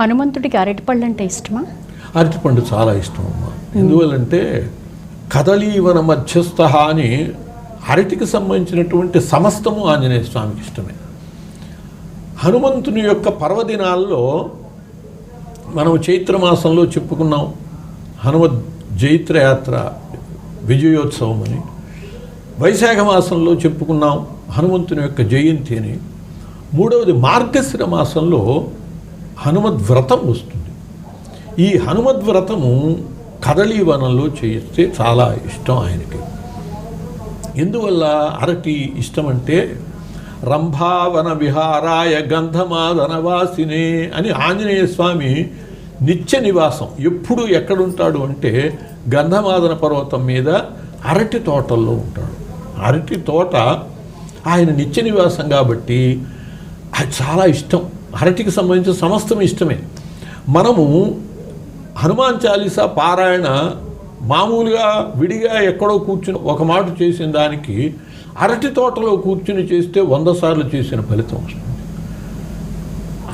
హనుమంతుడికి అరటిపళ్ళు అంటే ఇష్టమా? అరటిపండు చాలా ఇష్టం అమ్మ. ఎందువల్లంటే కదలీవన మధ్యస్థ అని అరటికి సంబంధించినటువంటి సమస్తము ఆంజనేయ స్వామికి ఇష్టమే. హనుమంతుని యొక్క పర్వదినాల్లో మనం చైత్రమాసంలో చెప్పుకున్నాం హనుమద్ జైత్రయాత్ర విజయోత్సవం అని. వైశాఖ మాసంలో చెప్పుకున్నాం హనుమంతుని యొక్క జయంతి అని. మూడవది మార్గశిర మాసంలో హనుమద్ వ్రతం వస్తుంది. ఈ హనుమద్ వ్రతము కదలీవనంలో చేస్తే చాలా ఇష్టం ఆయనకి. ఎందువల్ల అరటి ఇష్టం అంటే రంభావన విహారాయ గంధమాదనవాసినే అని ఆంజనేయ స్వామి నిత్య నివాసం ఎప్పుడు ఎక్కడుంటాడు అంటే గంధమాదన పర్వతం మీద అరటి తోటల్లో ఉంటాడు. అరటి తోట ఆయన నిత్య నివాసం కాబట్టి అది చాలా ఇష్టం. అరటికి సంబంధించిన సమస్తం ఇష్టమే. మనము హనుమాన్ చాలీసా పారాయణ మామూలుగా విడిగా ఎక్కడో కూర్చుని ఒక మాట చేసిన దానికి అరటి తోటలో కూర్చుని చేస్తే వంద సార్లు చేసిన ఫలితం. వస్తుంది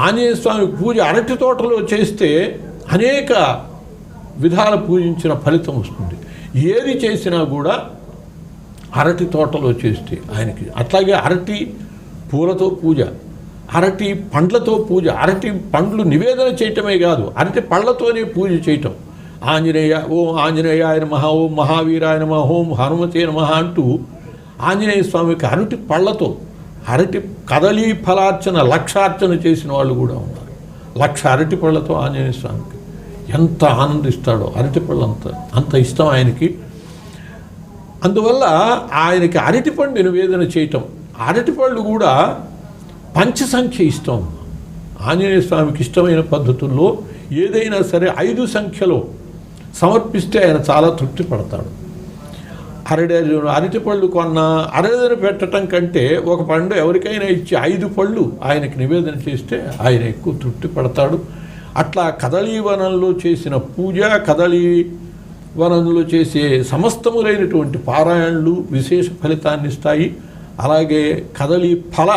ఆంజనేయ స్వామి పూజ అరటి తోటలో చేస్తే అనేక విధాల పూజించిన ఫలితం వస్తుంది. ఏది చేసినా కూడా అరటి తోటలో చేస్తే ఆయనకి అట్లాగే అరటి పూలతో పూజ. అరటి పండ్లతో పూజ అరటి పండ్లు నివేదన చేయటమే కాదు అరటి పళ్ళతోనే పూజ చేయటం. ఆంజనేయ ఓం ఆంజనేయాయ నమః ఓం మహావీరాయ మహ ఓం హనుమతే నమః అంటూ ఆంజనేయ స్వామికి అరటి పళ్ళతో అరటి కదలీ ఫలార్చన లక్షార్చన చేసిన వాళ్ళు కూడా ఉన్నారు. లక్ష అరటి పళ్ళతో ఆంజనేయ స్వామికి. ఎంత ఆనందిస్తాడో అరటి పళ్ళు అంత అంత ఇష్టం ఆయనకి. అందువల్ల ఆయనకి అరటిపండు నివేదన చేయటం. అరటిపళ్ళు కూడా పంచసంఖ్య ఇష్టం. ఆంజనేయ స్వామికి ఇష్టమైన పద్ధతుల్లో ఏదైనా సరే ఐదు సంఖ్యలో సమర్పిస్తే ఆయన చాలా తృప్తి పడతాడు. అరటి పళ్ళు కొన్న అరటిని పెట్టడం కంటే ఒక పండు ఎవరికైనా ఇచ్చి ఐదు పళ్ళు ఆయనకి నివేదన చేస్తే ఆయన ఎక్కువ తృప్తి పడతాడు. అట్లా కదళీవనంలో చేసిన పూజ కదళీ వనంలో చేసే సమస్తములైనటువంటి పారాయణలు విశేష ఫలితాన్ని ఇస్తాయి. అలాగే కదలి ఫల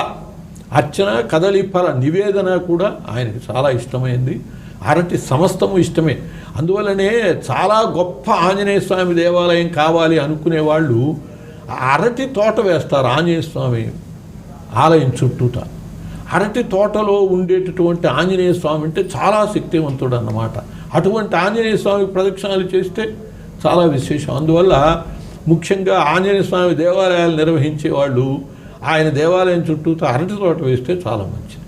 అర్చన కదలిఫల నివేదన కూడా ఆయనకి చాలా ఇష్టమైంది. అరటి సమస్తము ఇష్టమే. అందువల్లనే చాలా గొప్ప ఆంజనేయ స్వామి దేవాలయం కావాలి అనుకునే వాళ్ళు అరటి తోట వేస్తారు ఆంజనేయ స్వామి ఆలయం చుట్టూత అరటి తోటలో ఉండేటటువంటి ఆంజనేయ స్వామి అంటే చాలా శక్తివంతుడు అన్నమాట అటువంటి ఆంజనేయ స్వామి ప్రదక్షిణాలు చేస్తే చాలా విశేషం. అందువల్ల ముఖ్యంగా ఆంజనేయ స్వామి దేవాలయాలు నిర్వహించే వాళ్ళు ఆయన దేవాలయం చుట్టూతో అరటి తోట వేస్తే చాలా మంచిది.